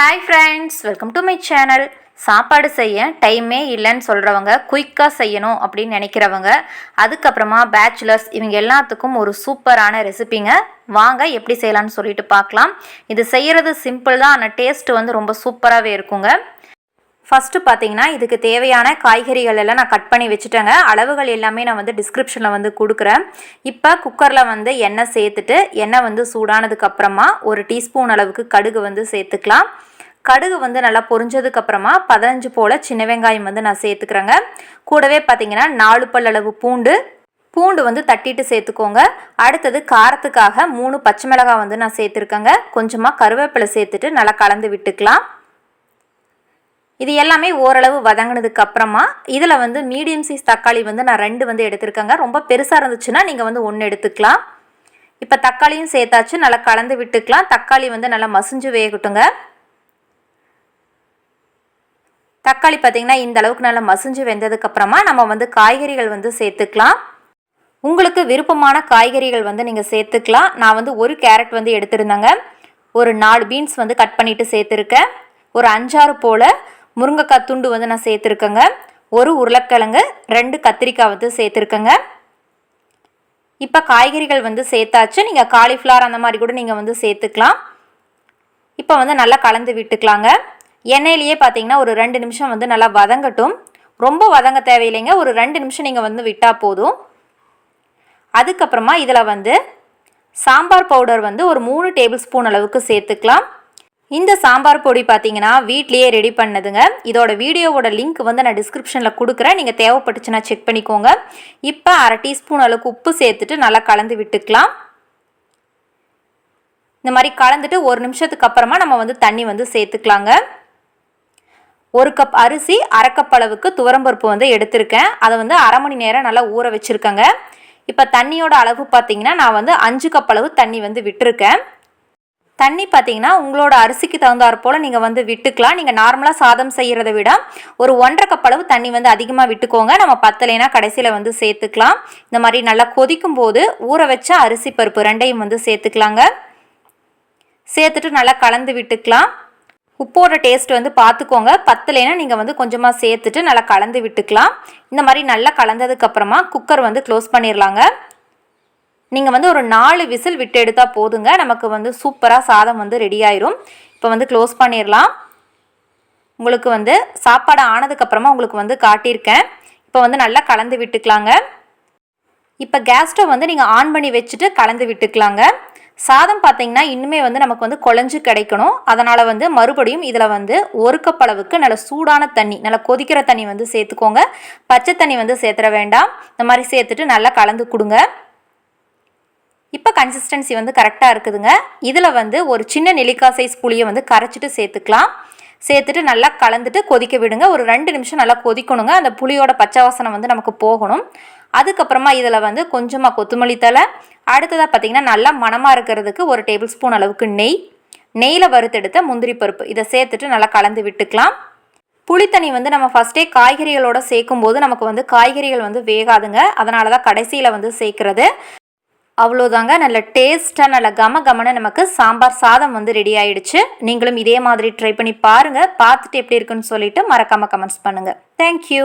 Hi friends welcome to my channel சாப்பாடு செய்ய டைமே இல்லைன்னு சொல்கிறவங்க குயிக்காக செய்யணும் அப்படின்னு நினைக்கிறவங்க அதுக்கப்புறமா பேச்சுலர்ஸ் இவங்க எல்லாத்துக்கும் ஒரு சூப்பரான ரெசிபிங்க வாங்க எப்படி செய்யலாம்னு சொல்லிட்டு பார்க்கலாம். இது செய்கிறது சிம்பிள் தான் ஆனால் டேஸ்ட் வந்து ரொம்ப சூப்பராகவே இருக்குங்க. ஃபஸ்ட்டு பார்த்தீங்கன்னா இதுக்கு தேவையான காய்கறிகள் எல்லாம் நான் கட் பண்ணி வச்சுட்டேங்க. அளவுகள் எல்லாமே நான் வந்து டிஸ்கிரிப்ஷனில் வந்து கொடுக்குறேன். இப்போ குக்கரில் வந்து எண்ணெய் சேர்த்துட்டு எண்ணெய் வந்து சூடானதுக்கப்புறமா ஒரு டீஸ்பூன் அளவுக்கு கடுகு வந்து சேர்த்துக்கலாம். கடுகு வந்து நல்லா பொரிஞ்சதுக்கு அப்புறமா பதினஞ்சு போல் சின்ன வெங்காயம் வந்து நான் சேர்த்துக்கிறேங்க. கூடவே பார்த்தீங்கன்னா நாலு பல்லளவு பூண்டு பூண்டு வந்து தட்டிட்டு சேர்த்துக்கோங்க. அடுத்தது காரத்துக்காக மூணு பச்சை மிளகாய் வந்து நான் சேர்த்துருக்கேங்க. கொஞ்சமாக கருவேப்பிலை சேர்த்துட்டு நல்லா கலந்து விட்டுக்கலாம். இது எல்லாமே ஓரளவு வதங்கினதுக்கு அப்புறமா இதில் வந்து மீடியம் சைஸ் தக்காளி வந்து நான் ரெண்டு வந்து எடுத்திருக்கேங்க. ரொம்ப பெருசாக இருந்துச்சுன்னா நீங்கள் வந்து ஒன்று எடுத்துக்கலாம். இப்போ தக்காளியும் சேர்த்தாச்சு நல்லா கலந்து விட்டுக்கலாம். தக்காளி வந்து நல்லா மசிஞ்சு வேகட்டுங்க. தக்காளி பார்த்திங்கன்னா இந்த அளவுக்கு நல்லா மசிஞ்சு வெந்ததுக்கப்புறமா நம்ம வந்து காய்கறிகள் வந்து சேர்த்துக்கலாம். உங்களுக்கு விருப்பமான காய்கறிகள் வந்து நீங்கள் சேர்த்துக்கலாம். நான் வந்து ஒரு கேரட் வந்து எடுத்திருந்தேங்க. ஒரு நாலு பீன்ஸ் வந்து கட் பண்ணிவிட்டு சேர்த்துருக்கேன். ஒரு அஞ்சாறு போல் முருங்கைக்காய் துண்டு வந்து நான் சேர்த்துருக்கேங்க. ஒரு உருளைக்கிழங்கு ரெண்டு கத்திரிக்காய் வந்து சேர்த்துருக்கேங்க. இப்போ காய்கறிகள் வந்து சேர்த்தாச்சு. நீங்கள் காலிஃப்ளவர் அந்த மாதிரி கூட நீங்கள் வந்து சேர்த்துக்கலாம். இப்போ வந்து நல்லா கலந்து விட்டுக்கலாங்க. எண்ணெயிலேயே பார்த்தீங்கன்னா ஒரு ரெண்டு நிமிஷம் வந்து நல்லா வதங்கட்டும். ரொம்ப வதங்க தேவையில்லைங்க. ஒரு ரெண்டு நிமிஷம் நீங்கள் வந்து விட்டால் போதும். அதுக்கப்புறமா இதில் வந்து சாம்பார் பவுடர் வந்து ஒரு மூணு டேபிள் ஸ்பூன் அளவுக்கு சேர்த்துக்கலாம். இந்த சாம்பார் பொடி பார்த்தீங்கன்னா வீட்லேயே ரெடி பண்ணதுங்க. இதோட வீடியோவோட லிங்க் வந்து நான் டிஸ்கிரிப்ஷனில் கொடுக்குறேன். நீங்கள் தேவைப்பட்டுச்சுன்னா செக் பண்ணிக்கோங்க. இப்போ அரை டீஸ்பூன் அளவுக்கு உப்பு சேர்த்துட்டு நல்லா கலந்து விட்டுக்கலாம். இந்த மாதிரி கலந்துட்டு ஒரு நிமிஷத்துக்கு அப்புறமா நம்ம வந்து தண்ணி வந்து சேர்த்துக்கலாங்க. ஒரு கப் அரிசி அரை கப் அளவுக்கு துவரம்பருப்பு வந்து எடுத்திருக்கேன். அதை வந்து அரை மணி நேரம் நல்லா ஊற வச்சுருக்கேங்க. இப்போ தண்ணியோட அளவு பார்த்தீங்கன்னா நான் வந்து அஞ்சு கப் அளவு தண்ணி வந்து விட்டுருக்கேன். தண்ணி பார்த்தீங்கன்னா உங்களோட அரிசிக்கு தகுந்தாற் போல் நீங்கள் வந்து விட்டுக்கலாம். நீங்கள் நார்மலாக சாதம் செய்கிறத விட ஒரு ஒன்றரை கப் அளவு தண்ணி வந்து அதிகமாக விட்டுக்கோங்க. நம்ம பத்தலைனா கடைசியில் வந்து சேர்த்துக்கலாம். இந்த மாதிரி நல்லா கொதிக்கும் போது ஊற வச்ச அரிசி பருப்பு ரெண்டையும் வந்து சேர்த்துக்கலாங்க. சேர்த்துட்டு நல்லா கலந்து விட்டுக்கலாம். உப்போட டேஸ்ட் வந்து பார்த்துக்கோங்க பத்தலைன்னா நீங்கள் வந்து கொஞ்சமாக சேர்த்துட்டு நல்லா கலந்து விட்டுக்கலாம். இந்த மாதிரி நல்லா கலந்ததுக்கப்புறமா குக்கர் வந்து க்ளோஸ் பண்ணிடலாங்க நீங்கள் வந்து ஒரு நாலு விசில் விட்டு எடுத்தால் போதுங்க. நமக்கு வந்து சூப்பராக சாதம் வந்து ரெடி ஆயிரும். இப்போ வந்து க்ளோஸ் பண்ணிடலாம் உங்களுக்கு வந்து சாப்பாடு ஆனதுக்கப்புறமா உங்களுக்கு வந்து காட்டியிருக்கேன். இப்போ வந்து நல்லா கலந்து விட்டுக்கலாங்க. இப்போ கேஸ் ஸ்டவ் வந்து நீங்கள் ஆன் பண்ணி வச்சுட்டு கலந்து விட்டுக்கலாங்க. சாதம் பார்த்தீங்கன்னா இன்னுமே வந்து நமக்கு வந்து குழஞ்சு கிடைக்கணும். அதனால் வந்து மறுபடியும் இதில் வந்து ஒரு கப் அளவுக்கு நல்ல சூடான தண்ணி நல்லா கொதிக்கிற தண்ணி வந்து சேர்த்துக்கோங்க. பச்சை தண்ணி வந்து சேர்த்துற வேண்டாம். இந்த மாதிரி சேர்த்துட்டு நல்லா கலந்து கொடுங்க. இப்போ கன்சிஸ்டன்சி வந்து கரெக்டாக இருக்குதுங்க. இதில் வந்து ஒரு சின்ன நெல்லிக்காய் சைஸ் புளியை வந்து கரைச்சிட்டு சேர்த்துக்கலாம். சேர்த்துட்டு நல்லா கலந்துட்டு கொதிக்க விடுங்க. ஒரு ரெண்டு நிமிஷம் நல்லா கொதிக்கணுங்க. அந்த புளியோட பச்சை வாசனை வந்து நமக்கு போகணும். அதுக்கப்புறமா இதில் வந்து கொஞ்சமாக கொத்தமல்லி தலை அடுத்ததாக பார்த்திங்கன்னா நல்லா மணமாக இருக்கிறதுக்கு ஒரு டேபிள் ஸ்பூன் அளவுக்கு நெய். நெய்யில் வறுத்தெடுத்த முந்திரி பருப்பு. இதை சேர்த்துட்டு நல்லா கலந்து விட்டுக்கலாம். புளித்தண்ணி வந்து நம்ம ஃபஸ்ட்டே காய்கறிகளோட சேர்க்கும் போது நமக்கு வந்து காய்கறிகள் வந்து வேகாதுங்க. அதனால தான் கடைசியில் வந்து சேர்க்குறது. அவ்வளோதாங்க. நல்ல டேஸ்ட்டாக நல்ல கம கமன நமக்கு சாம்பார் சாதம் வந்து ரெடி ஆயிடுச்சு. நீங்களும் இதே மாதிரி ட்ரை பண்ணி பாருங்கள் பார்த்துட்டு எப்படி இருக்குன்னு சொல்லிட்டு மறக்காமல் கமெண்ட்ஸ் பண்ணுங்கள் தேங்க்யூ